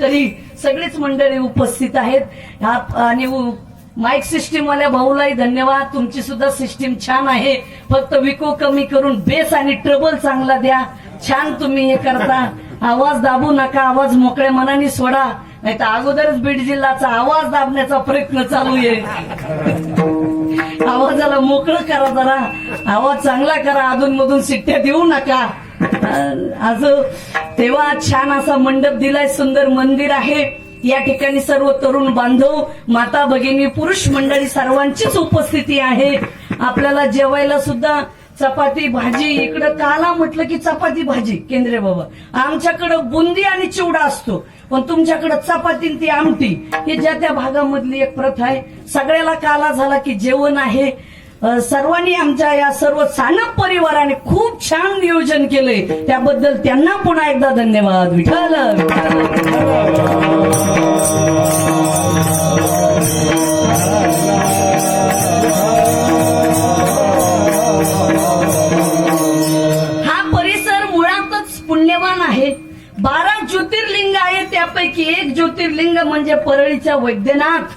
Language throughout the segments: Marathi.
तरी सगळीच मंडळी उपस्थित आहेत. आणि माईक सिस्टीम वाल्या भाऊलाही धन्यवाद. तुमची सुद्धा सिस्टीम छान आहे. फक्त विको कमी करून बेस आणि ट्रबल चांगला द्या. छान तुम्ही हे करता. आवाज दाबू नका आवाज मोकळ्या मनाने सोडा. नाही तर अगोदरच बीड जिल्ह्याचा आवाज दाबण्याचा प्रयत्न चालू आहे. आवाजाला मोकळं करा जरा. आवाज चांगला करा. अधून मधून सिट्ट्या देऊ नका. आज तेव्हा छान असा मंडप दिलाय सुंदर मंदिर आहे. या ठिकाणी सर्व तरुण बांधव माता भगिनी पुरुष मंडळी सर्वांचीच उपस्थिती आहे. आपल्याला जेवायला सुद्धा चपाती भाजी इकडं काला म्हटलं की चपाती भाजी केंद्रे बाबा. आमच्याकडं बुंदी आणि चिवडा असतो पण तुमच्याकडं चपाती आणि ती आमटी. ही ज्या त्या भागामधली एक प्रथा आहे. सगळ्याला काला झाला की जेवण आहे. सर्वांनी आमच्या या सर्व सानप परिवाराने खूप छान नियोजन केलंय. त्याबद्दल त्यांना पुन्हा एकदा धन्यवाद. विठाल हा परिसर मुळातच पुण्यवान आहे. बारा ज्योतिर्लिंग आहे त्यापैकी एक ज्योतिर्लिंग म्हणजे परळीच्या वैद्यनाथ.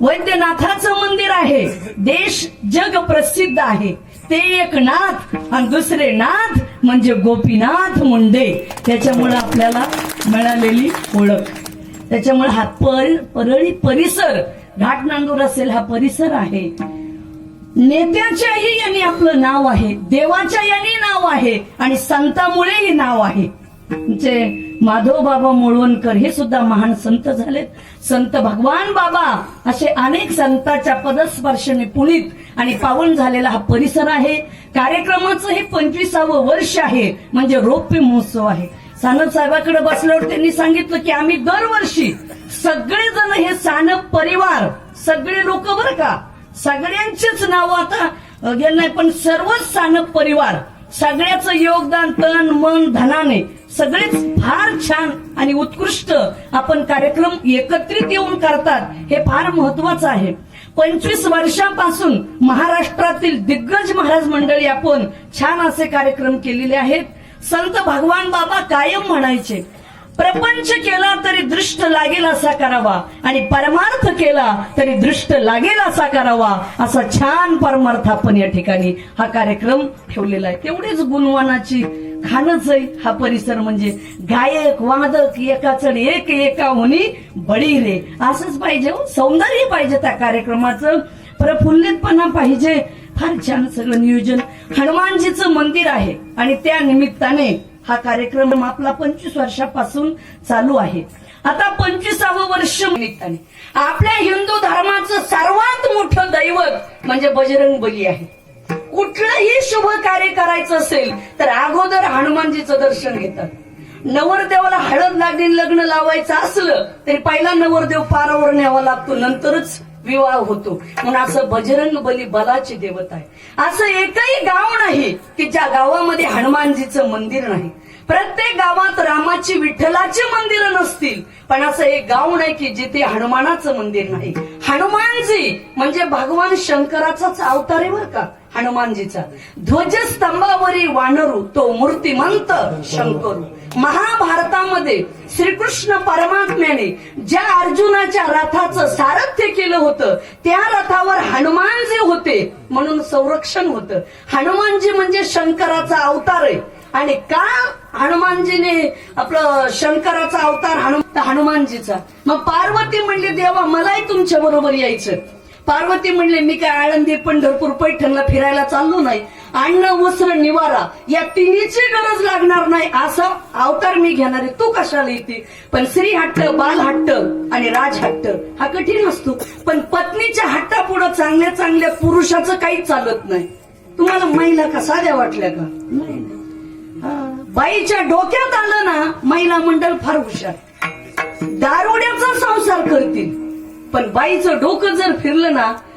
वैद्यनाथाचं मंदिर आहे. देश जग प्रसिद्ध आहे. ते एक नाथ आणि दुसरे नाथ म्हणजे गोपीनाथ मुंडे. त्याच्यामुळे आपल्याला मिळालेली ओळख. त्याच्यामुळे हा पर परळी परिसर घाटनांदूर असेल हा परिसर आहे. नेत्याच्याही यांनी आपलं नाव आहे. देवाच्या यांनी नाव आहे. आणि संतामुळेही नाव आहे. जे माधव बाबा मुळवणकर हे सुद्धा महान संत झालेत. संत भगवान बाबा असे अनेक संतांच्या पदस्पर्शने पुणित आणि पावन झालेला हा परिसर आहे. कार्यक्रमाचं हे पंचवीसावं वर्ष आहे. म्हणजे रौप्य महोत्सव आहे. सानप साहेबाकडे बसल्यावर त्यांनी सांगितलं की आम्ही दरवर्षी सगळेजण हे सानप परिवार सगळे लोक बरं का सगळ्यांचेच नाव आता गेलं नाही पण सर्वच सानप परिवार सगळ्याचं योगदान तन मन धनाने सगळेच फार छान आणि उत्कृष्ट आपण कार्यक्रम एकत्रित येऊन करतात हे फार महत्वाचं आहे. पंचवीस वर्षापासून महाराष्ट्रातील दिग्गज महाराज मंडळी आपण छान असे कार्यक्रम केलेले आहेत. संत भगवान बाबा कायम म्हणायचे प्रपंच केला तरी दृष्ट लागेल असा करावा. आणि परमार्थ केला तरी दृष्ट लागेल असा करावा. असा छान परमार्थ आपण या ठिकाणी हा कार्यक्रम ठेवलेला आहे. तेवढीच गुणवानाची खानच आहे हा परिसर म्हणजे गायक वादक एकाचण एक एका होणी बळी रे. असंच पाहिजे हो. सौंदर्य पाहिजे त्या कार्यक्रमाचं. प्रफुल्लितपणा पाहिजे. फार छान सगळं नियोजन. हनुमानजीचं मंदिर आहे. आणि त्या निमित्ताने हा कार्यक्रम आपला पंचवीस वर्षापासून चालू आहे. आता पंचवीसावं वर्ष निमित्ताने आपल्या हिंदू धर्माचं सर्वात मोठं दैवत म्हणजे बजरंग बली आहे. कुठलंही शुभ कार्य करायचं असेल तर अगोदर हनुमानजीचं दर्शन घेतात. नवरदेवाला हळद लागली लग्न लावायचं असलं तरी पहिला नवरदेव पारावर न्यावा लागतो नंतरच विवाह होतो. म्हणून असं बजरंग बली बलाची देवता आहे. असं एकही गाव नाही की ज्या गावामध्ये हनुमानजीचं मंदिर नाही. प्रत्येक गावात रामाची विठ्ठलाची मंदिरं नसतील. पण असं एक गाव नाही की जिथे हनुमानाचं मंदिर नाही. हनुमानजी म्हणजे भगवान शंकराचाच अवतार आहे का हनुमानजीचा. ध्वजस्तंभावरी वानरू तो मूर्तिमंत शंकरू. महाभारतामध्ये श्रीकृष्ण परमात्म्याने ज्या अर्जुनाच्या रथाचं सारथ्य केलं होतं त्या रथावर हनुमानजी होते म्हणून संरक्षण होतं. हनुमानजी म्हणजे शंकराचा अवतार आहे. आणि का हनुमानजीने आपलं शंकराचा अवतार हनु हनुमानजीचा? मग पार्वती म्हणली देवा मलाही तुमच्या बरोबर यायचं पार्वती म्हणले मी काय आळंदी पंढरपूर पैठणला फिरायला चाललो नाही. अन्न वस्त्र निवारा या तिन्हीची गरज लागणार नाही असा अवतार मी घेणार. आहे तू कशाला येते पण स्त्री हट्ट बाल हट्ट आणि राज हट्ट हा कठीण असतो. पण पत्नीच्या हट्टापुढं चांगल्या चांगल्या पुरुषाचं काहीच चालत नाही. तुम्हाला महिला का साध्या वाटल्या का? नाही बाईच्या डोक्यात आलं ना महिला मंडळ फार हुशार. दारुड्याचा संसार करतील. पण बाईचं डोकं जर फिरलं ना